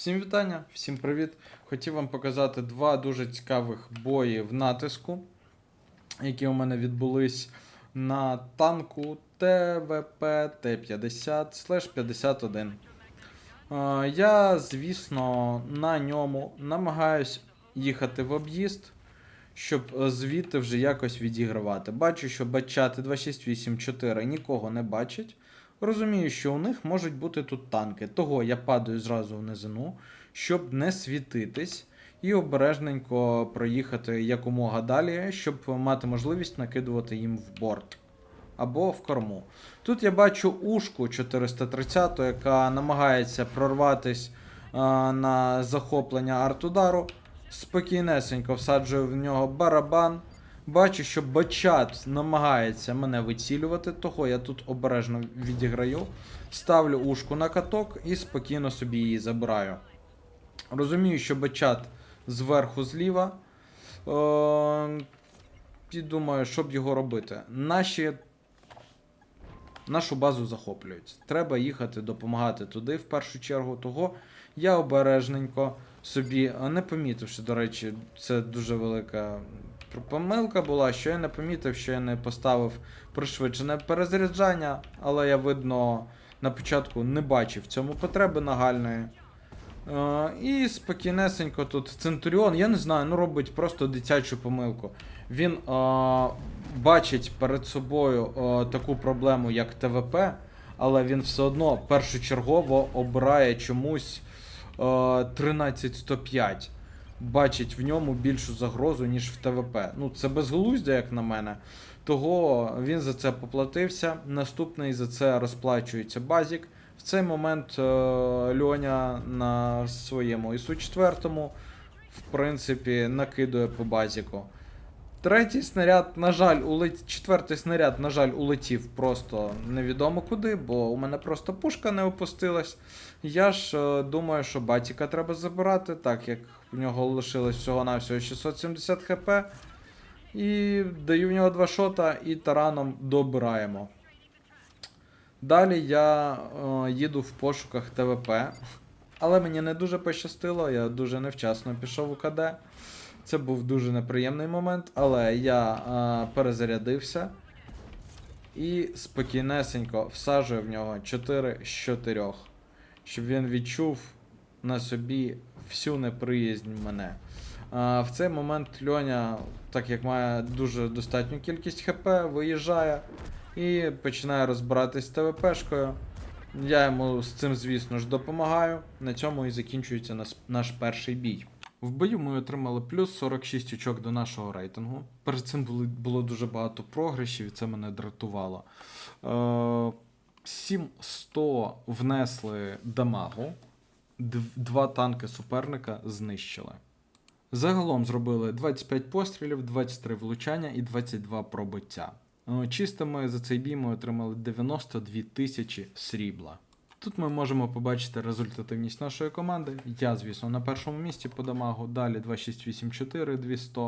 Всім вітання, всім привіт. Хотів вам показати два дуже цікавих бої в натиску, які у мене відбулись на танку ТВП Т-50 51. Е, Я, звісно, на ньому намагаюсь їхати в об'їзд, щоб звідти вже якось відігравати. Бачу, що бачати 2684 нікого не бачить. Розумію, що у них можуть бути тут танки. Того я падаю зразу в низину, щоб не світитись, і обережненько проїхати якомога далі, щоб мати можливість накидувати їм в борт або в корму. Тут я бачу ушку 430, яка намагається прорватись а, на захоплення артудару. Спокійнесенько всаджую в нього барабан. Бачу, що бачат намагається мене вицілювати, того я тут обережно відіграю. Ставлю ушку на каток і спокійно собі її забираю. Розумію, що бачат зверху зліва. Е, і думаю, що б його робити. Наші нашу базу захоплюють. Треба їхати допомагати туди в першу чергу. Того я обережненько собі, не помітивши, до речі, це дуже велика помилка була, що я не помітив, що я не поставив пришвидшене перезаряджання, але я, видно, на початку не бачив цьому потреби нагальної. Е, і спокійнесенько тут Центуріон, я не знаю, ну робить просто дитячу помилку. Він е, бачить перед собою е, таку проблему, як ТВП, але він все одно першочергово обирає чомусь е, 13105. Бачить в ньому більшу загрозу, ніж в ТВП. Ну, це безглуздя, як на мене. Того він за це поплатився. Наступний за це розплачується Базік. В цей момент е, Льоня на своєму ісу 4 в принципі, накидує по базіку. Третій снаряд, на жаль, улет... четвертий снаряд, на жаль, улетів просто невідомо куди, бо у мене просто пушка не опустилась. Я ж е, думаю, що батіка треба забирати, так як в нього лишилось всього-навсього 670 хп. І даю в нього два шота і тараном добираємо. Далі я е, їду в пошуках ТВП, але мені не дуже пощастило, я дуже невчасно пішов у КД. Це був дуже неприємний момент, але я е, перезарядився і спокійнесенько всаджую в нього 4 з 4, щоб він відчув на собі всю неприязнь мене. В цей момент Льоня, так як має дуже достатню кількість ХП, виїжджає і починає розбиратись з ТВПшкою. Я йому з цим, звісно ж, допомагаю. На цьому і закінчується наш перший бій. В бою ми отримали плюс 46 очок до нашого рейтингу. Перед цим було дуже багато програшів, і це мене дратувало. Е, 7100 внесли дамагу, два танки суперника знищили. Загалом зробили 25 пострілів, 23 влучання і 22 пробиття. Е, Чистими за цей бій ми отримали 92 тисячі срібла. Тут ми можемо побачити результативність нашої команди. Я, звісно, на першому місці по дамагу, далі 2684, 200.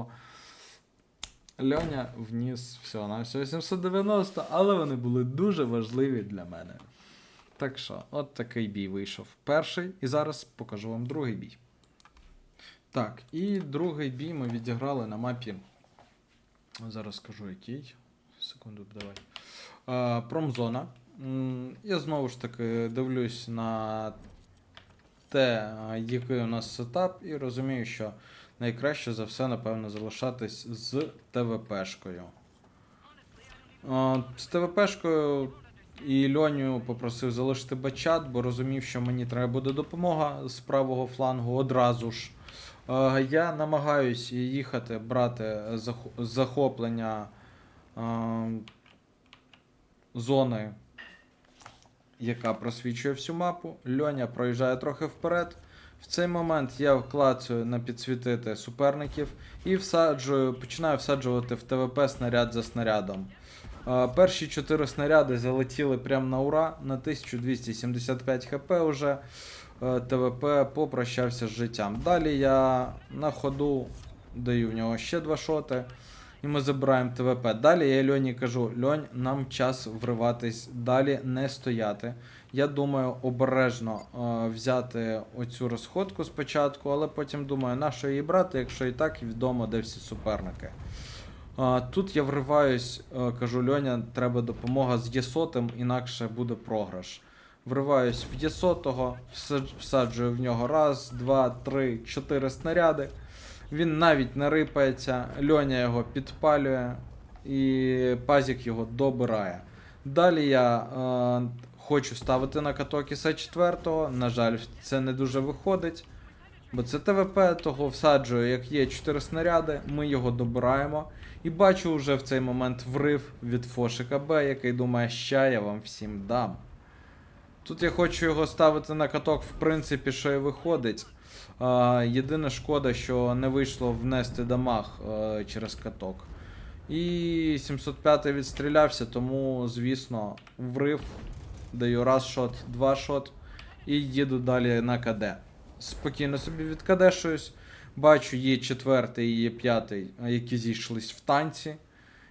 Льоня вніс всього на всього 790, але вони були дуже важливі для мене. Так що, от такий бій вийшов. Перший, і зараз покажу вам другий бій. Так, і другий бій ми відіграли на мапі. Зараз скажу який. Секунду, давай. А, промзона. Я знову ж таки дивлюсь на те, який у нас сетап, і розумію, що найкраще за все, напевно, залишатись з ТВПшкою. З ТВПшкою і Льоню попросив залишити бачат, бо розумів, що мені треба буде допомога з правого флангу одразу ж. Е, Я намагаюсь їхати брати захоплення е, зони, яка просвічує всю мапу. Льоня проїжджає трохи вперед. В цей момент я вклацую на підсвітити суперників і всаджую, починаю всаджувати в ТВП снаряд за снарядом. Перші чотири снаряди залетіли прямо на ура на 1275 хп уже. Е, ТВП попрощався з життям. Далі я на ходу даю в нього ще два шоти. І ми забираємо ТВП. Далі я Льоні кажу: Льонь, нам час вриватись далі, не стояти. Я думаю, обережно е, взяти оцю розходку спочатку, але потім думаю, на що її брати, якщо і так відомо, де всі суперники. Тут я вриваюсь, е, кажу, Льоня, треба допомога з Єсотим, інакше буде програш. Вриваюсь в Єсотого, всадж- всаджую в нього раз, два, три, чотири снаряди. Він навіть не рипається, Льоня його підпалює і пазік його добирає. Далі я е, хочу ставити на каток Іса 4 на жаль, це не дуже виходить. Бо це ТВП, того всаджую, як є 4 снаряди, ми його добираємо. І бачу вже в цей момент врив від Фошика Б, який думає, ща я вам всім дам. Тут я хочу його ставити на каток, в принципі, що і виходить. А, єдине шкода, що не вийшло внести дамаг е, через каток. І 705 відстрілявся, тому, звісно, врив. Даю раз шот, два шот. І їду далі на КД. Спокійно собі відкадешуюсь. Бачу, є четвертий і є п'ятий, які зійшлись в танці.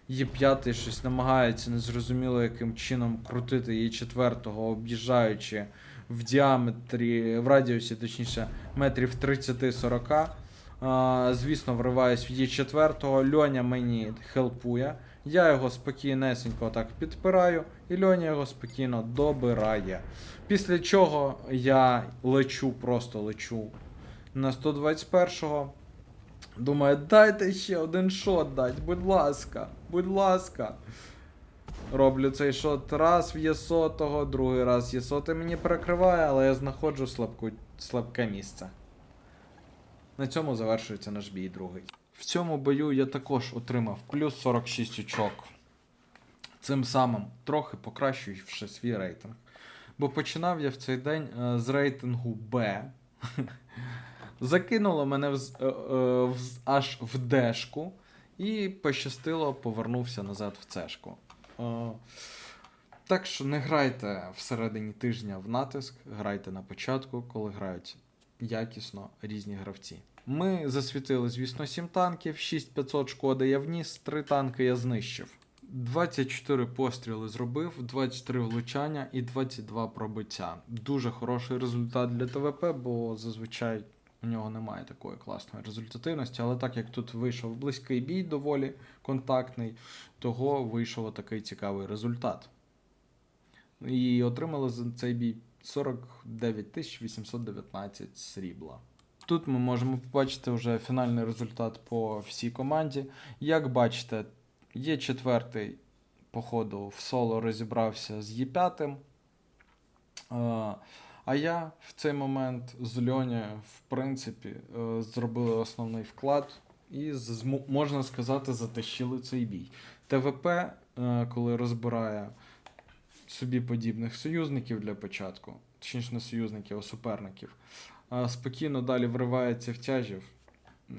Є п'ятий щось намагається незрозуміло яким чином крутити її четвертого, об'їжджаючи в діаметрі, в радіусі, точніше, метрів 30-40. А, звісно, вриваюсь в її четвертого. Льоня мені хелпує. Я його спокійнесенько так підпираю, і Льоня його спокійно добирає. Після чого я лечу, просто лечу на 121-го. Думаю, дайте ще один шот дать, будь ласка, будь ласка. Роблю цей шот раз в Єсотого, другий раз Єсоти мені перекриває, але я знаходжу слабку, слабке місце. На цьому завершується наш бій другий. В цьому бою я також отримав плюс 46 очок. Цим самим трохи покращуючи свій рейтинг. Бо починав я в цей день е, з рейтингу Б. Закинуло мене в, е, е, в, аж в Дешку. І пощастило, повернувся назад в Цешку. Е, так що не грайте всередині тижня в натиск, грайте на початку, коли грають якісно різні гравці. Ми засвітили, звісно, 7 танків, 6500 шкоди я вніс, 3 танки я знищив. 24 постріли зробив, 23 влучання і 22 пробиття. Дуже хороший результат для ТВП, бо зазвичай у нього немає такої класної результативності. Але так як тут вийшов близький бій, доволі контактний, того вийшов такий цікавий результат. І отримали за цей бій 49 819 срібла. Тут ми можемо побачити вже фінальний результат по всій команді. Як бачите, є четвертий, по ходу в соло розібрався з Є5. Е, А я в цей момент з Льоні, в принципі, е, зробили основний вклад і можна сказати, затащили цей бій. ТВП, е, коли розбирає собі подібних союзників для початку, точніше не союзників, а суперників, спокійно далі вривається в тяжів,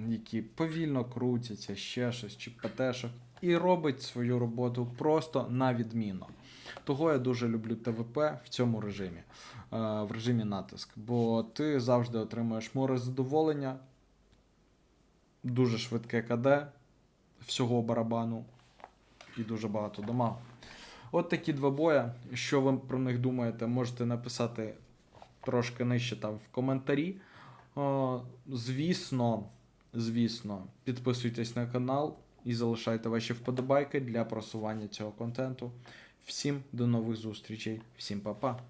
які повільно крутяться, ще щось, чи ПТшок, і робить свою роботу просто на відмінно. Того я дуже люблю ТВП в цьому режимі, е, в режимі натиск, бо ти завжди отримуєш море задоволення, дуже швидке КД, всього барабану і дуже багато дамагу. От такі два боя. Що ви про них думаєте, можете написати трошки нижче там в коментарі. О, звісно, звісно, підписуйтесь на канал і залишайте ваші вподобайки для просування цього контенту. Всім до нових зустрічей, всім па-па.